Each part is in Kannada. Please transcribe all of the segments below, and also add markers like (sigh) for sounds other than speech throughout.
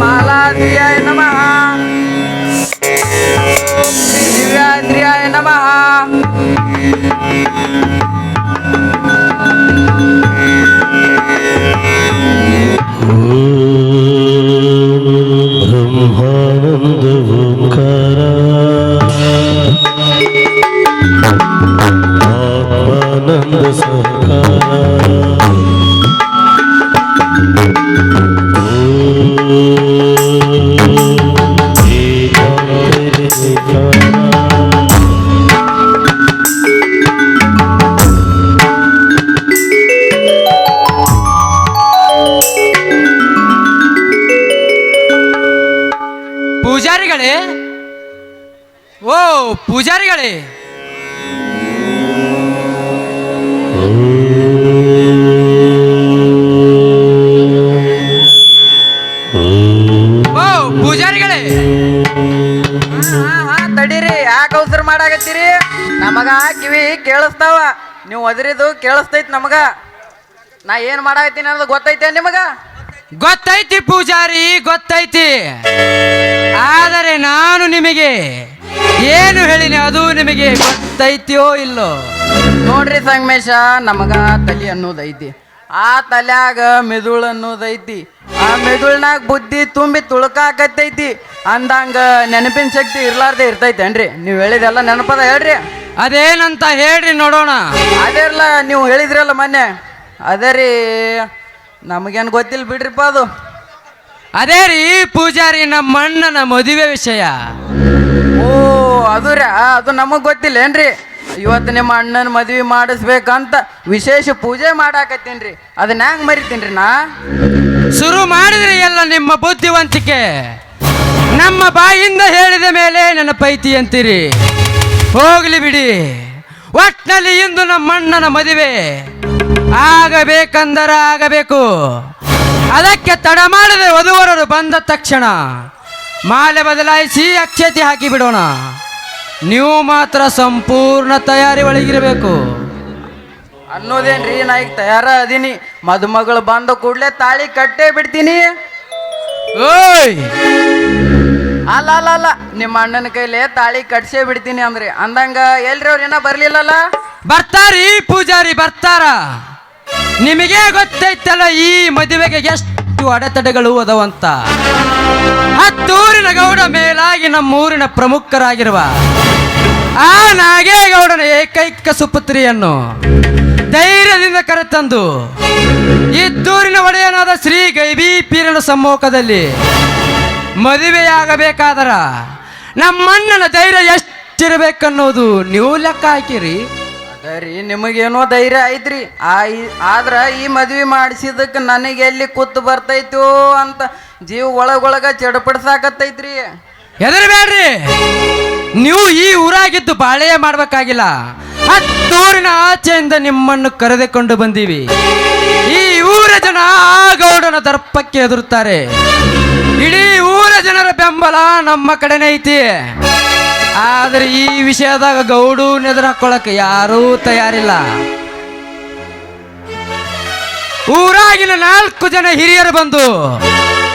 మాలాదియాయ నమ శ్రీ దివ్యాంద్రియాయ నమ ఆత్మానంద సహకారా ತಡೀರಿ ಯಾಕೆ ಅವಸರ ಮಾಡಾಕತ್ತೀರಿ? ನಮಗ ಕಿವಿ ಕೇಳಿಸ್ತಾವ. ನೀವು ಒದರಿದು ಕೇಳಿಸ್ತೈತಿ ನಮಗ. ನಾ ಏನ್ ಮಾಡಾಕತ್ತೀನಿ ಅನ್ನೋದು ಗೊತ್ತೈತೆ ನಿಮಗ? ಗೊತ್ತೈತಿ ಪೂಜಾರಿ ಗೊತ್ತೈತಿ. ಆದರೆ ನಾನು ನಿಮಗೆ ಏನು ಹೇಳಿನಿ ಅದು ನಿಮಗೆ ಗೊತ್ತೈತಿಯೋ ಇಲ್ಲೋ? ನೋಡ್ರಿ ಸಂಗಮೇಶ ನಮಗ ತಲೆ ಅನ್ನೋದೈತಿ. ಆ ತಲ್ಯಾಗ ಮೆದುಳು ಅನ್ನೋದೈತಿ. ಆ ಮೆದುಳ್ನಾಗ ಬುದ್ಧಿ ತುಂಬಿ ತುಳುಕಾಕತ್ತೈತಿ. ಅಂದಂಗ ನೆನಪಿನ ಶಕ್ತಿ ಇರ್ಲಾರ್ದೆ ಇರ್ತೈತೇನ್ರಿ ನೀವು ಹೇಳಿದೆಲ್ಲ ನೆನಪದ ಹೇಳ್ರಿ. ಅದೇನಂತ ಹೇಳ್ರಿ ನೋಡೋಣ. ಅದೇರ್ಲ ನೀವು ಹೇಳಿದ್ರಲ್ಲ ಮೊನ್ನೆ. ಅದೇ ರೀ ನಮಗೇನು ಗೊತ್ತಿಲ್ಲ ಬಿಡ್ರಿಪ್ಪ ಅದು. ಅದೇ ರೀ ಪೂಜಾರಿ ನಮ್ಮ ಅಣ್ಣನ ಮದುವೆ ವಿಷಯ. ಓ ಅದು ರೀ ಅದು ನಮಗೆ ಗೊತ್ತಿಲ್ಲ ಏನ್ರಿ? ಇವತ್ತು ನಿಮ್ಮ ಅಣ್ಣನ ಮದುವೆ ಮಾಡಿಸ್ಬೇಕಂತ ವಿಶೇಷ ಪೂಜೆ ಮಾಡಾಕತ್ತೀನ್ರಿ. ಅದನ್ನ ಹೆಂಗ್ ಮರಿತೀನ್ರಿ ನಾ? ಶುರು ಮಾಡಿದ್ರಿ ಎಲ್ಲ ನಿಮ್ಮ ಬುದ್ಧಿವಂತಿಕೆ. ನಮ್ಮ ಬಾಯಿಂದ ಹೇಳಿದ ಮೇಲೆ ನೆನಪೈತಿ ಅಂತೀರಿ. ಹೋಗ್ಲಿ ಬಿಡಿ. ಒಟ್ನಲ್ಲಿ ಇಂದು ನಮ್ಮ ಅಣ್ಣನ ಮದುವೆ. ಆಗಬೇಕಂದರ ಆಗಬೇಕು. ಅದಕ್ಕೆ ತಡ ಮಾಡದೆ ವಧುವರರು ಬಂದ ತಕ್ಷಣ ಮಾಲೆ ಬದಲಾಯಿಸಿ ಅಕ್ಷತೆ ಹಾಕಿ ಬಿಡೋಣ. ನೀವು ಮಾತ್ರ ಸಂಪೂರ್ಣ ತಯಾರಿ ಒಳಗಿರಬೇಕು. ಅನ್ನೋದೇನ್ರಿ ನಾ ಈಗ ತಯಾರ ಅದೀನಿ ಮದುಮಗಳು ಬಂದ ಕೂಡಲೇ ತಾಳಿ ಕಟ್ಟೇ ಬಿಡ್ತೀನಿ. ಓಯ್! ಅಲ್ಲ ಅಲ್ಲ ಅಲ್ಲ ನಿಮ್ಮ ಅಣ್ಣನ ಕೈಲೇ ತಾಳಿ ಕಟ್ಸೇ ಬಿಡ್ತೀನಿ ಅಂದ್ರಿ. ಅಂದಂಗ ಎಲ್ರಿ ಅವ್ರ ಏನ ಬರ್ಲಿಲ್ಲಲ್ಲ? ಬರ್ತಾರಿ ಪೂಜಾರಿ ಬರ್ತಾರ. ನಿಮಗೆ ಗೊತ್ತೈತಲ್ಲ, ಈ ಮದುವೆಗೆ ಎಷ್ಟು ಅಡೆತಡೆಗಳು ಅದಾವಂತ ಹತ್ತೂರಿನ ಗೌಡ ಮೇಲಾಗಿ ನಮ್ಮೂರಿನ ಪ್ರಮುಖರಾಗಿರುವ ಆ ನಾಗೇಗೌಡನ ಏಕೈಕ ಸುಪುತ್ರಿಯನ್ನು ಧೈರ್ಯದಿಂದ ಕರೆತಂದು ಇದ್ದೂರಿನ ಒಡೆಯನಾದ ಶ್ರೀ ಗೈಬಿ ಪೀರನ ಸಮ್ಮುಖದಲ್ಲಿ ಮದುವೆಯಾಗಬೇಕಾದರ ನಮ್ಮಣ್ಣನ ಧೈರ್ಯ ಎಷ್ಟಿರಬೇಕನ್ನೋದು ನೀವು ಲೆಕ್ಕ ಹಾಕಿರಿ. ಅದರಿ, ನಿಮಗೇನೋ ಧೈರ್ಯ ಐತ್ರಿ. ಆ ಆದ್ರ ಈ ಮದ್ವಿ ಮಾಡಿಸಿದಕ್ಕೆ ನನಗೆ ಎಲ್ಲಿ ಕೂತು ಬರ್ತೈತೋ ಅಂತ ಜೀವ ಒಳಗೊಳಗ ಚಡಪಡಿಸಾಕತ್ತೈತ್ರಿ. ಹೆದರ್ಬೇಡ್ರಿ ನೀವು ಈ ಊರಾಗಿದ್ದು ಬಾಳೆಯ ಮಾಡ್ಬೇಕಾಗಿಲ್ಲ. ಹತ್ತೂರಿನ ಆಚೆಯಿಂದ ನಿಮ್ಮನ್ನು ಕರೆದುಕೊಂಡು ಬಂದೀವಿ. ಈ ಊರ ಜನ ಆ ಗೌಡನ ದರ್ಪಕ್ಕೆ ಎದುರುತ್ತಾರೆ. ಇಡೀ ಊರ ಜನರ ಬೆಂಬಲ ನಮ್ಮ ಕಡೆನೇ ಐತಿ. ಆದ್ರೆ ಈ ವಿಷಯದಾಗ ಗೌಡು ನೆದ್ರ ಹಾಕೊಳಕ್ ಯಾರೂ ತಯಾರಿಲ್ಲ. ಊರಾಗಿನ ನಾಲ್ಕು ಜನ ಹಿರಿಯರು ಬಂದು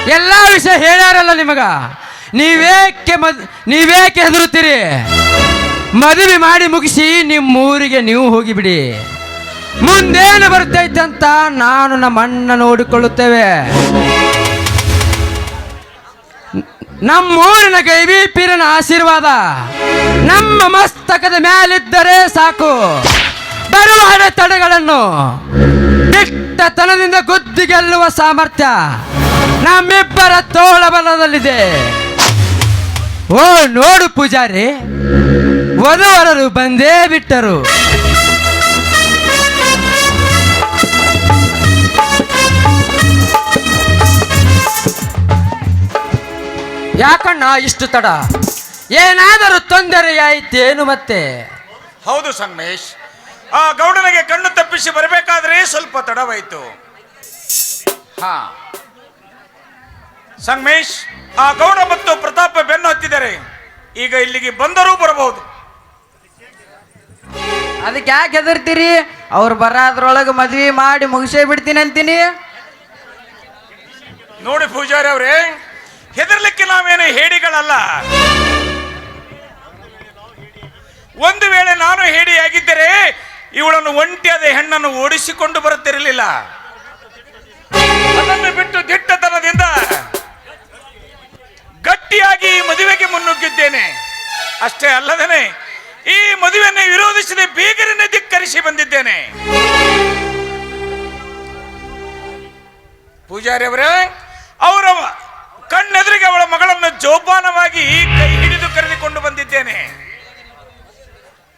ಎಲ್ಲಾ ವಿಷಯ ಹೇಳ್ಯಾರಲ್ಲ ನಿಮಗ? ನೀವೇಕೆ ಮದ್ ನೀವೇಕೆ ಹೆದರುತ್ತೀರಿ? ಮದುವೆ ಮಾಡಿ ಮುಗಿಸಿ ನಿಮ್ಮ ಊರಿಗೆ ನೀವು ಹೋಗಿಬಿಡಿ. ಮುಂದೇನು ಬರ್ತೈತೆ ಅಂತ ನಾನು ನಮ್ಮ ಅಣ್ಣ ನೋಡಿಕೊಳ್ಳುತ್ತೇವೆ. ನಮ್ಮೂರಿನ ಗೈಬಿ ಪೀರನ ಆಶೀರ್ವಾದ. ನಮ್ಮ ಮಸ್ತಕದ ಮೇಲಿದ್ದರೆ ಸಾಕು. ಬರುವ ಅಡೆತಡೆಗಳನ್ನು ದಿಟ್ಟತನದಿಂದ ಗುದ್ದಿ ಗೆಲ್ಲುವ ಸಾಮರ್ಥ್ಯ ನಮ್ಮಿಬ್ಬರ ತೋಳಬಲದಲ್ಲಿದೆ. ಓ, ನೋಡು ಪೂಜಾರಿ. ವಧುವರರು ಬಂದೇ ಬಿಟ್ಟರು. ಯಾಕಣ್ಣ ಇಷ್ಟು ತಡ? ಏನಾದರೂ ತೊಂದರೆಯಾಯಿತೇನು ಮತ್ತೆ? ಹೌದು ಸಂಗಮೇಶ್ ಆ ಗೌಡನಿಗೆ ಕಣ್ಣು ತಪ್ಪಿಸಿ ಬರಬೇಕಾದ್ರೆ ಸ್ವಲ್ಪ ತಡವಾಯಿತು. ಹಾ. ಸಂಗಮೇಶ್ ಆ ಗೌಡ ಮತ್ತು ಪ್ರತಾಪ ಬೆನ್ನು ಹತ್ತಿದ್ದಾರೆ ಈಗ ಇಲ್ಲಿಗೆ ಬಂದರೂ ಬರಬಹುದು. ಅದಕ್ಕೆ ಯಾಕೆ ಹೆದರ್ತೀರಿ? ಅವ್ರು ಬರೋದ್ರೊಳಗೆ ಮದ್ವೆ ಮಾಡಿ ಮುಗಿಸೇ ಬಿಡ್ತೀನಿ ಅಂತೀನಿ. ನೋಡಿ ಪೂಜಾರಿ ಅವರೇ ಹೆದರ್ಲಿಕ್ಕೆ ನಾವೇನು ಹೇಡಿಗಳಲ್ಲ. ಒಂದು ವೇಳೆ ನಾನು ಹೇಡಿಯಾಗಿದ್ದರೆ ಇವಳನ್ನು ಒಂಟಿಯಾದ ಹೆಣ್ಣನ್ನು ಓಡಿಸಿಕೊಂಡು ಬರುತ್ತಿರಲಿಲ್ಲ. ಅದನ್ನು ಬಿಟ್ಟು ದಿಟ್ಟತನದಿಂದ ಗಟ್ಟಿಯಾಗಿ ಈ ಮದುವೆಗೆ ಮುನ್ನುಗ್ಗಿದ್ದೇನೆ. ಅಷ್ಟೇ ಅಲ್ಲದೇನೆ ಈ ಮದುವೆಯನ್ನು ವಿರೋಧಿಸದೆ ಬೀಗರನ್ನೇ ಧಿಕ್ಕರಿಸಿ ಬಂದಿದ್ದೇನೆ. ಪೂಜಾರಿ ಅವರೇ, ಅವರ ಜೋಪಾನವಾಗಿ ಕೈ ಹಿಡಿದು ಕರೆದುಕೊಂಡು ಬಂದಿದ್ದೇನೆ.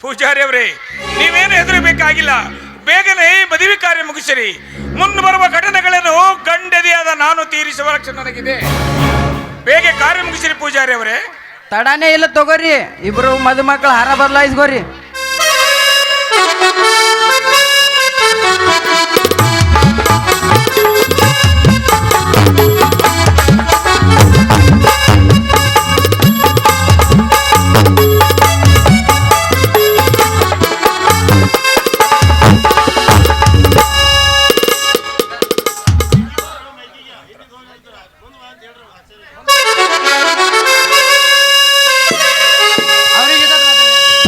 ಪೂಜಾರಿ ಅವರೇ, ನೀವೇನು ಹೆದರಬೇಕಾಗಿಲ್ಲ. ಬೇಗನೆ ಮದುವೆ ಕಾರ್ಯ ಮುಗಿಸಿರಿ. ಮುಂದೆ ಬರುವ ಘಟನೆಗಳನ್ನು ಗಂಡದಿಯಾದ ನಾನು ತೀರಿಸುವ ಲಕ್ಷಣ ನನಗಿದೆ. ಬೇಗ ಕಾರ್ಯ ಮುಗಿಸಿರಿ ಪೂಜಾರಿ ಅವರೇ. ತಡನೇ ಇಲ್ಲ ತಗೋರಿ. ಇಬ್ರು ಮದುಮಕ್ಕಳು ಹಾರ ಬದಲಾಯಿಸ್ಕೋರಿ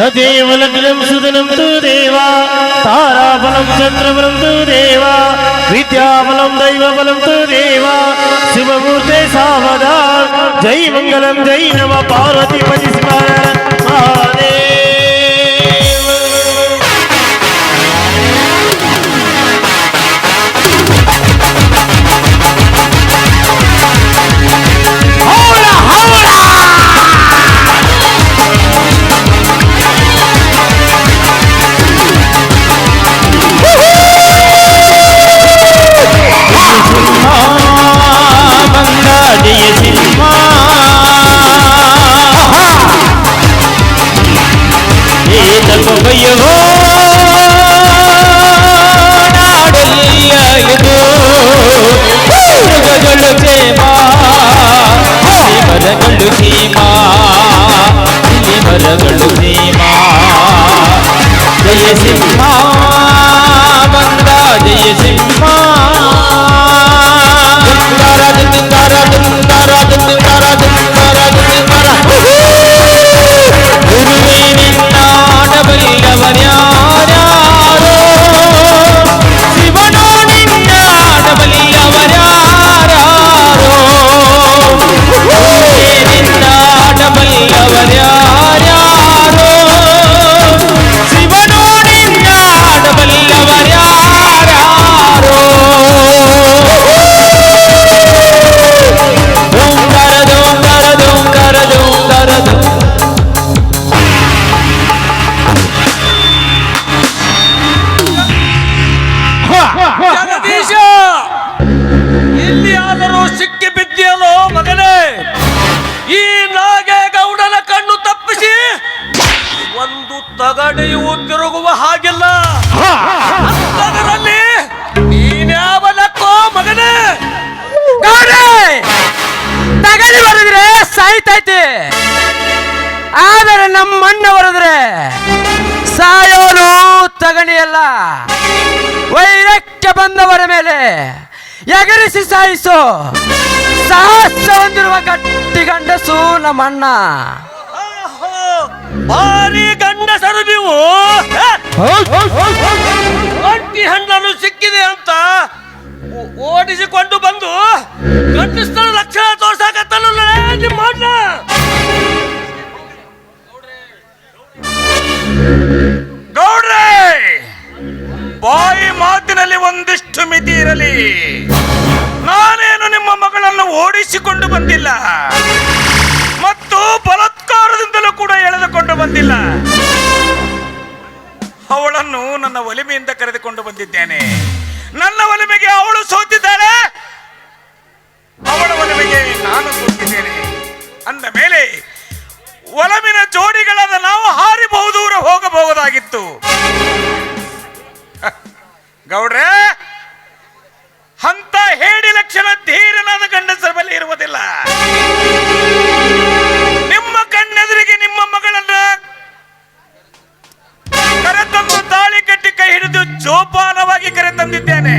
तदेव लग्नं सुदनं तु देवा ताराबलं चन्द्रबलं तु देवा विद्याबलं दैवबलं तु देवा शिवमूर्ते सावधा जय मङ्गलं जय नम पार्वतीपति स्मरण महादेव ಮಣ್ಣ ಬರೆದ್ರೆ ಸಾಯೋನು ತಗಣಿಯಲ್ಲ. ವೈರಕ್ಕೆ ಬಂದವರ ಮೇಲೆ ಎಗರಿಸಿ ಸಾಯಿಸು. ಸಾಹಸ ಹೊಂದಿರುವ ಗಟ್ಟಿ ಗಂಡಸು ನಮ್ಮಣ್ಣ ಭಾರಿ ಗಂಡಸರು ನೀವು. ಗಟ್ಟಿ ಹಣ್ಣನ್ನು ಸಿಕ್ಕಿದೆ ಅಂತ ಓಡಿಸಿಕೊಂಡು ಬಂದು ಗಂಡಸ್ತರ ಲಕ್ಷಣ ತೋರ್ಸಾಕತ್ತಲ್ಲ ನಿಮ್ಮ ಗೌಡ್ರೆ, ಬಾಯಿ ಮಾತಿನಲ್ಲಿ ಒಂದಿಷ್ಟು ಮಿತಿ ಇರಲಿ. ನಾನೇನು ನಿಮ್ಮ ಮಗಳನ್ನು ಓಡಿಸಿಕೊಂಡು ಬಂದಿಲ್ಲ. ಮತ್ತು ಬಲತ್ಕಾರದಿಂದಲೂ ಕೂಡ ಎಳೆದುಕೊಂಡು ಬಂದಿಲ್ಲ. ಅವಳನ್ನು ನನ್ನ ಒಲಿಮೆಯಿಂದ ಕರೆದುಕೊಂಡು ಬಂದಿದ್ದೇನೆ. ನನ್ನ ಒಲಿಮೆಗೆ ಅವಳು ಸೋತಿದ್ದಾಳೆ. ಅವಳ ಒಲಿಮೆಗೆ ನಾನು ಸೋತಿದ್ದೇನೆ. ಅಂದ ಮೇಲೆ ಒಲಮಿನ ಜೋಡಿಗಳಾದ ನಾವು ಹಾರಿ ಬಹುದೂರ ಹೋಗಬಹುದಾಗಿತ್ತು ಗೌಡ್ರೆ, ಅಂತ ಹೇಡಿ ಲಕ್ಷಣ ಧೀರನಾದ ಗಂಡಸರ ಬಳಿ ಇರುವುದಿಲ್ಲ. ನಿಮ್ಮ ಕಣ್ಣೆದುರಿಗೆ ನಿಮ್ಮ ಮಗಳನ್ನ ಕರೆತಂದು ತಾಳಿ ಕಟ್ಟಿ ಕೈ ಹಿಡಿದು ಜೋಪಾನವಾಗಿ ಕರೆತಂದಿದ್ದೇನೆ.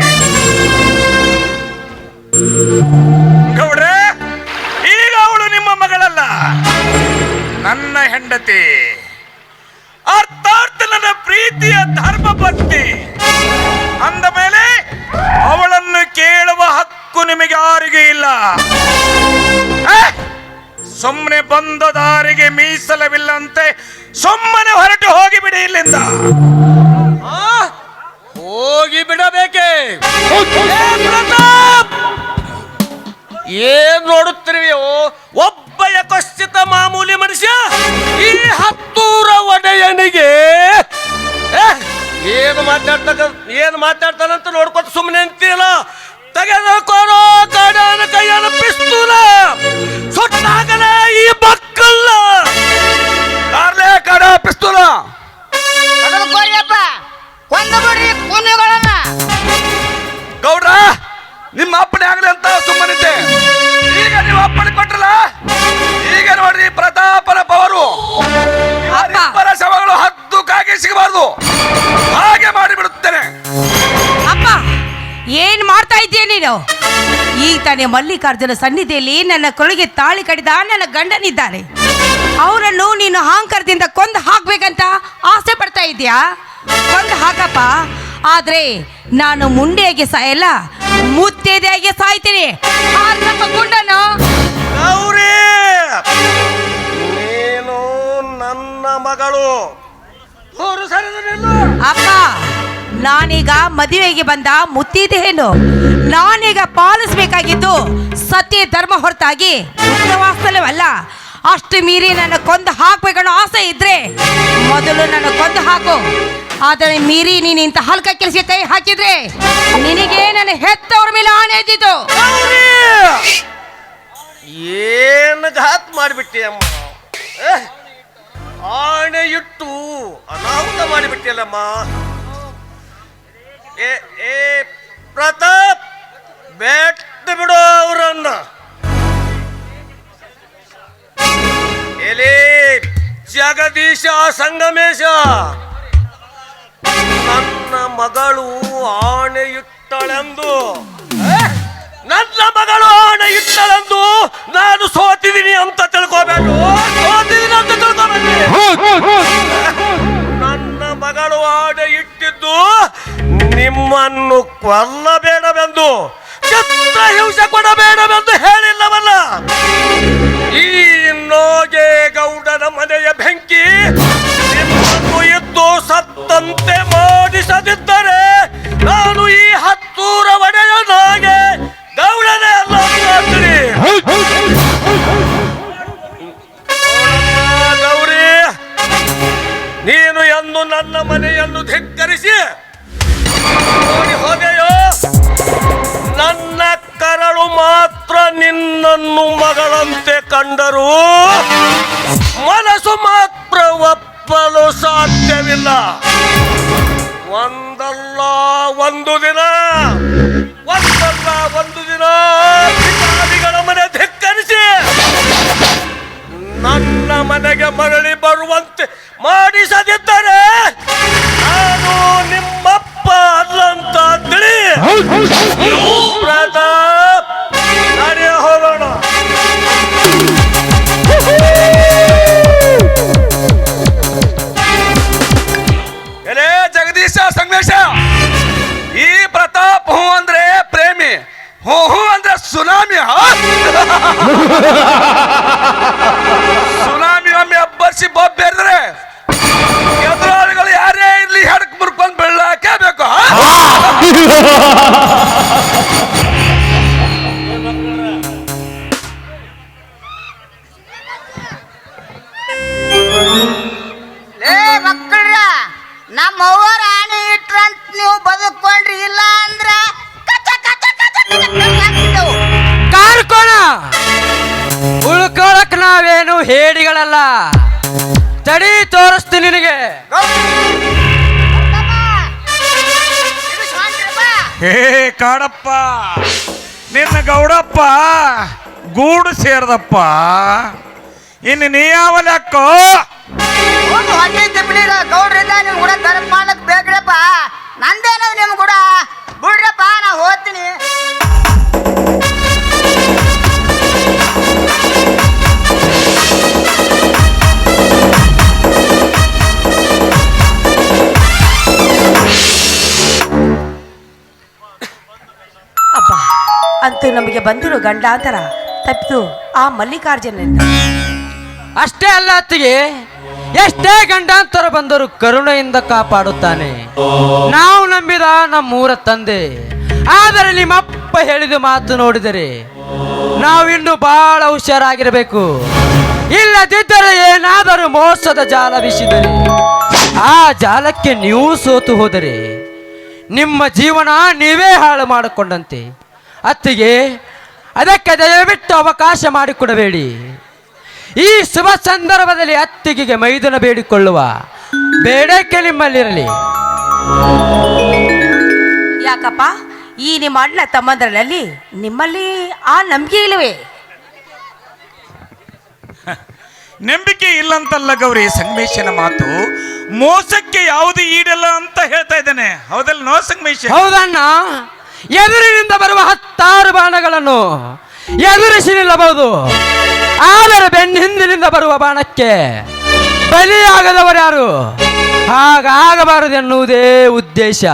ಹೆಂಡತಿ ಅರ್ಥಾರ್ಥ ನನ್ನ ಪ್ರೀತಿಯ ಧರ್ಮ ಪತ್ನಿ ಅಂದ ಮೇಲೆ ಅವಳನ್ನು ಕೇಳುವ ಹಕ್ಕು ನಿಮಗೆ ಯಾರಿಗೂ ಇಲ್ಲ ಸುಮ್ಮನೆ ಬಂದ ದಾರಿಗೆ ಮೀಸಲವಿಲ್ಲಂತೆ ಸುಮ್ಮನೆ ಹೊರಟು ಹೋಗಿಬಿಡಿ ಇಲ್ಲಿಂದ? ಹೋಗಿ ಬಿಡಬೇಕೆ! ಏನ್ ನೋಡುತ್ತಿರುವೆಯೋ, ಒಬ್ಬ ಯಕಶ್ಚಿತ ಮಾಮೂಲಿ ಮನುಷ್ಯ? ಈ ಹತ್ತೂರ ಒಡೆಯನಿಗೆ ಏನು ಮಾತಾಡ್ತಕ್ಕ, ಏನು ಮಾತಾಡ್ತಾನಂತ ನೋಡ್ಕೊತ ಸುಮ್ಮನೆ ಅಂತೀಯಲ್ಲ? ತೆಗೆದುಕೊಳ್ಳೋ ಗಡನ ಕೈಯನ್ನು ಪಿಸ್ತೂಲ, ಸುಟ್ಟಾಗಲ ಈ ಮಕ್ಕಲ್ಲ ಕಾರ್ಲೇ ಕಡ ಪಿಸ್ತೂಲ? ನೀನು? ಈಗ ತಾನೇ ಮಲ್ಲಿಕಾರ್ಜುನ ಸನ್ನಿಧಿಯಲ್ಲಿ ನನ್ನ ಕೊಳಗೆ ತಾಳಿ ಕಡಿದ ನನ್ನ ಗಂಡನಿದ್ದಾರೆ ಅವರನ್ನು ನೀನು ಅಹಂಕಾರದಿಂದ ಕೊಂದು ಹಾಕ್ಬೇಕಂತ ಆಸೆ ಪಡ್ತಾ ಇದೀಯಾ ಕೊಂದು ಹಾಕಪ್ಪ. ಆದ್ರೆ ನಾನು ಮುಂಡೆಯಾಗಿ ಸಾಯಲ್ಲ ಮುತ್ತೇದೆಯಾಗಿ ಸಾಯ್ತೀನಿ. ಗುಂಡನು! ಗೌರಿ! ನೀನು ನನ್ನ ಮಗಳು. ಅಪ್ಪ! ನಾನೀಗ ಮದುವೆಗೆ ಬಂದ ಮುತ್ತಿದೇನು ನಾನೀಗ ಪಾಲಿಸ್ಬೇಕಾಗಿದ್ದು ಸತ್ಯ ಧರ್ಮ ಹೊರತಾಗಿ ವಾಸ್ತವಲ್ಲ ಅಷ್ಟು ಮೀರಿ ನನ್ನ ಕೊಂದು ಹಾಕ್ಬೇಕನ್ನೋ ಆಸೆ ಇದ್ರೆ ಮೊದಲು ನನ್ನ ಕೊಂದು ಹಾಕು. ಆದರೆ ಮೀರಿ ನೀನು ಇಂಥ ಹಲ್ಕ ಕೆಲಸ ಕೈ ಹಾಕಿದ್ರೆ ನಿನಗೆ ನನ್ನ ಹೆತ್ತವ್ರ ಮೇಲೆ ಆಣೆ ಇದ್ದಿದ್ದು ಏನು ಘಾತ್ ಮಾಡಿಬಿಟ್ಟಿ ಅಮ್ಮ? ಆಣೆ ಇಟ್ಟು ಅನಾಹುತ ಮಾಡಿಬಿಟ್ಟಿಯಲ್ಲಮ್ಮ ಸಂಗಮೇಶ. ನನ್ನ ಮಗಳು ಆಣೆಯುತ್ತಳೆಂದು ಇಟ್ಟಳೆಂದು ನನ್ನ ಮಗಳು ಆಣೆ ಇಟ್ಟಳೆಂದು ನಾನು ಸೋತಿದ್ದೀನಿ ಅಂತ ತಿಳ್ಕೋಬೇಕು. ಸೋತಿದ್ದೀನಿ ಅಂತ ತಿಳ್ಕೋಬೇಕು. ನನ್ನ ಮಗಳು ಆಣೆ ಇಟ್ಟಿದ್ದು ನಿಮ್ಮನ್ನು ಕೊಲ್ಲಬೇಡವೆಂದು. ಚಿತ್ರ ಹಿಂಸೆ ಕೊಡಬೇಡವೆಂದು ಹೇಳಿಲ್ಲವಲ್ಲ. ಈ ನೋಗೆ ಸತ್ತಂತೆ ಮಾಡಿಸದಿದ್ದರೆ ನಾನು ಈ ಹತ್ತೂರ ಒಡೆಯನಾಗೆ ಗೌಡನೇ ಅಲ್ಲ. ಗೌರಿ, ನೀನು ಎಂದು ನನ್ನ ಮನೆಯನ್ನು ಧಿಕ್ಕರಿಸಿ ಓಡಿ ಹೋದೆಯೋ ನನ್ನ ಕರಳು ಮಾತ್ರ ನಿನ್ನನ್ನು ಮಗಳಂತೆ ಕಂಡರು ಮನಸ್ಸು ಮಾತ್ರ ಒಪ್ಪಲು ಸಾಧ್ಯವಿಲ್ಲ. ಒಂದಲ್ಲ ಒಂದು ದಿನ ಒಂದಲ್ಲ ಒಂದು ದಿನ ಭಿಕಾರಿಗಳ ಮನೆ ಧಿಕ್ಕರಿಸಿ ನನ್ನ ಮನೆಗೆ ಮರಳಿ ಬರುವಂತೆ ಮಾಡಿಸದಿದ್ದರೆ ನಾನು ನಿಮ್ಮಪ್ಪ ಅಲ್ಲಂತ ತಿಳಿ ಪ್ರತಾಪ್ ನಾವೇನು ಹೇಡಿಗಳಲ್ಲ. ತಡಿ ತೋರಿಸ್ತೀನಿ ನಿನಗೆ. ಹೇ ಕಾಡಪ್ಪ! ನಿನ್ನ ಗೌಡಪ್ಪ ಗೂಡು ಸೇರದಪ್ಪ. ಇನ್ನು ನೀ ಯಾವ ಲೆಕ್ಕೋ ಹೋಗಿ ಹೊಟ್ಟೆ ತಿಪ್ಪಿಡಿರ ಗೌಡ್ರಿಂದ ನಿಮ್ ಕೂಡ ಧರ್ಮ ಮಾಡ್ಲಕ್ ಬೇಕ್ರಪ್ಪ ನಂದೇನದು ನಿಮ್ ಕೂಡ? ಬಿಡ್ರಪ್ಪ ನಮಗೆ ಬಂದಿರೋ ಗಂಡಾಂತರ ತಪ್ಪಿತು. ಆ ಮಲ್ಲಿಕಾರ್ಜುನಿಂದ ಅಷ್ಟೇ ಅಲ್ಲ ಅತ್ತಿಗೆ, ಎಷ್ಟೇ ಗಂಡಾಂತರ ಬಂದರೂ ಕರುಣೆಯಿಂದ ಕಾಪಾಡುತ್ತಾನೆ. ನಾವು ನಂಬಿದ ನಮ್ಮೂರ ತಂದೆ. ಆದರೆ ನಿಮ್ಮಪ್ಪ ಹೇಳಿದ ಮಾತು ನೋಡಿದರೆ ನಾವಿನ್ನು ಬಹಳ ಹುಷಾರಾಗಿರಬೇಕು. ಇಲ್ಲದಿದ್ದರೆ ಏನಾದರೂ ಮೋಸದ ಜಾಲ ಬಿಸಿದರೆ, ಆ ಜಾಲಕ್ಕೆ ನೀವು ಸೋತು ಹೋದರೆ ನಿಮ್ಮ ಜೀವನ ನೀವೇ ಹಾಳು ಮಾಡಿಕೊಂಡಂತೆ. ಅತ್ತಿಗೆ ಅದಕ್ಕೆ ದಯವಿಟ್ಟು ಅವಕಾಶ ಮಾಡಿಕೊಡಬೇಡಿ. ಈ ಶುಭ ಸಂದರ್ಭದಲ್ಲಿ ಅತ್ತಿಗೆಗೆ ಮೈದುನ ಬೇಡಿಕೊಳ್ಳುವ ಬೇಡಕ್ಕೆ ನಿಮ್ಮಲ್ಲಿರಲಿ. ಯಾಕಪ್ಪ? ಈ ನಿಮ್ಮ ಅಣ್ಣ ತಮ್ಮಂದರಲ್ಲಿ ನಿಮ್ಮಲ್ಲಿ ಆ ನಂಬಿಕೆ ಇಲ್ಲವೇ? (laughs) ನಂಬಿಕೆ ಇಲ್ಲಂತಲ್ಲ ಗೌರಿ ಸಂಗಮೇಶನ ಮಾತು. ಮೋಸಕ್ಕೆ ಯಾವುದು ಈಡಲ್ಲ ಅಂತ ಹೇಳ್ತಾ ಇದ್ದಾನೆ. ಹೌದಲ್ಲ ನೋ ಸಂಗಮೇಶ? ಹೌದಣ್ಣ. ಎದುರಿನಿಂದ ಬರುವ ಹತ್ತಾರು ಬಾಣಗಳನ್ನು ಎದುರಿಸಿ ನಿಲ್ಲಬಹುದು. ಆದರೆ ಬೆನ್ನಿಂದಿನಿಂದ ಬರುವ ಬಾಣಕ್ಕೆ ಬಲಿಯಾಗದವರ್ಯಾರು ಹಾಗಾಗಬಾರದು ಎನ್ನುವುದೇ ಉದ್ದೇಶ.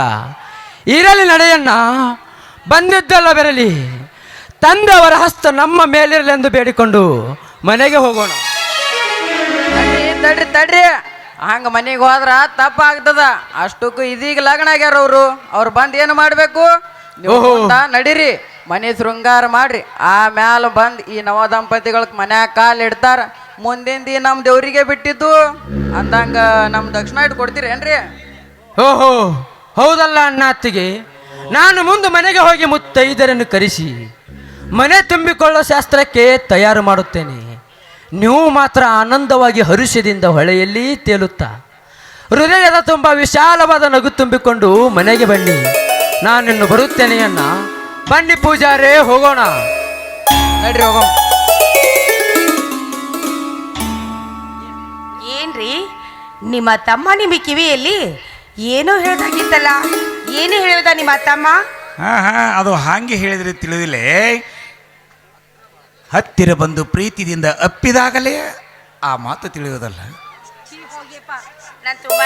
ಇರಲಿ ನಡೆಯನ್ನ ಬಂದಿದ್ದಲ್ಲ ಬರಲಿ. ತಂದವರ ಹಸ್ತ ನಮ್ಮ ಮೇಲಿರಲೆಂದು ಬೇಡಿಕೊಂಡು ಮನೆಗೆ ಹೋಗೋಣ. ತಡ್ರಿ ತಡ್ರಿ. ಹಂಗೆ ಮನೆಗೆ ಹೋದ್ರ ತಪ್ಪಾಗ್ತದ. ಅಷ್ಟಕ್ಕೂ ಇದೀಗ ಲಗ್ನ ಆಗ್ಯಾರ ಅವರು. ಅವ್ರು ಬಂದು ಏನು ಮಾಡ್ಬೇಕು? ನಡೀರಿ ಮನೆ ಶೃಂಗಾರ ಮಾಡ್ರಿ. ಆಮ್ಯಾಲ ಬಂದ್ ಈ ನವ ದಂಪತಿಗಳ ಮನ್ಯಾಗ ಕಾಲ್ ಇಡ್ತಾರ ಮುಂದಿನ ದಿನ ನಮ್ ದೇವ್ರಿಗೆ ಬಿಟ್ಟಿದ್ದು? ಅಂದಂಗ ನಮ್ ದಕ್ಷಿಣ ಇಟ್ಟು ಕೊಡ್ತೀರೇನ್ರಿ ಓಹೋ ಹೌದಲ್ಲ ಅಣ್ಣಾತ್ತಿಗೆ? ನಾನು ಮುಂದೆ ಮನೆಗೆ ಹೋಗಿ ಮುತ್ತೈದರನ್ನು ಕರೆಸಿ ಮನೆ ತುಂಬಿಕೊಳ್ಳೋ ಶಾಸ್ತ್ರಕ್ಕೆ ತಯಾರು ಮಾಡುತ್ತೇನೆ. ನೀವು ಮಾತ್ರ ಆನಂದವಾಗಿ ಹರುಷದಿಂದ ಹೊಳೆಯಲ್ಲಿ ತೇಲುತ್ತಾ. ಹೃದಯದ ತುಂಬ ವಿಶಾಲವಾದ ನಗು ತುಂಬಿಕೊಂಡು ಮನೆಗೆ ಬನ್ನಿ. ನಾನಿನ್ನು ಬರುತ್ತೇನೆ ಅಣ್ಣ ಬನ್ನಿ ಪೂಜಾರೇ ಹೋಗೋಣ. ನಡ್ರಿ ಹೋಗೋಣ. ಏನ್ರಿ? ನಿಮ್ಮ ತಮ್ಮ ನಿಮ್ಮ ಕಿವಿಯಲ್ಲಿ ಏನೋ ಹೇಳ್ದಾಗಿತ್ತಲ್ಲ? ಏನು ಹೇಳ್ದ ನಿಮ್ಮ ತಮ್ಮ? ಹಾ ಹಾ ಅದು ಹಾಗೆ ಹೇಳಿದ್ರೆ ತಿಳಿದಿಲ್ಲ. ಹತ್ತಿರ ಬಂದು ಪ್ರೀತಿಯಿಂದ ಅಪ್ಪಿದಾಗಲೇ ಆ ಮಾತು ತಿಳಿಯುವುದಲ್ಲ. ನಾನು ತುಂಬಾ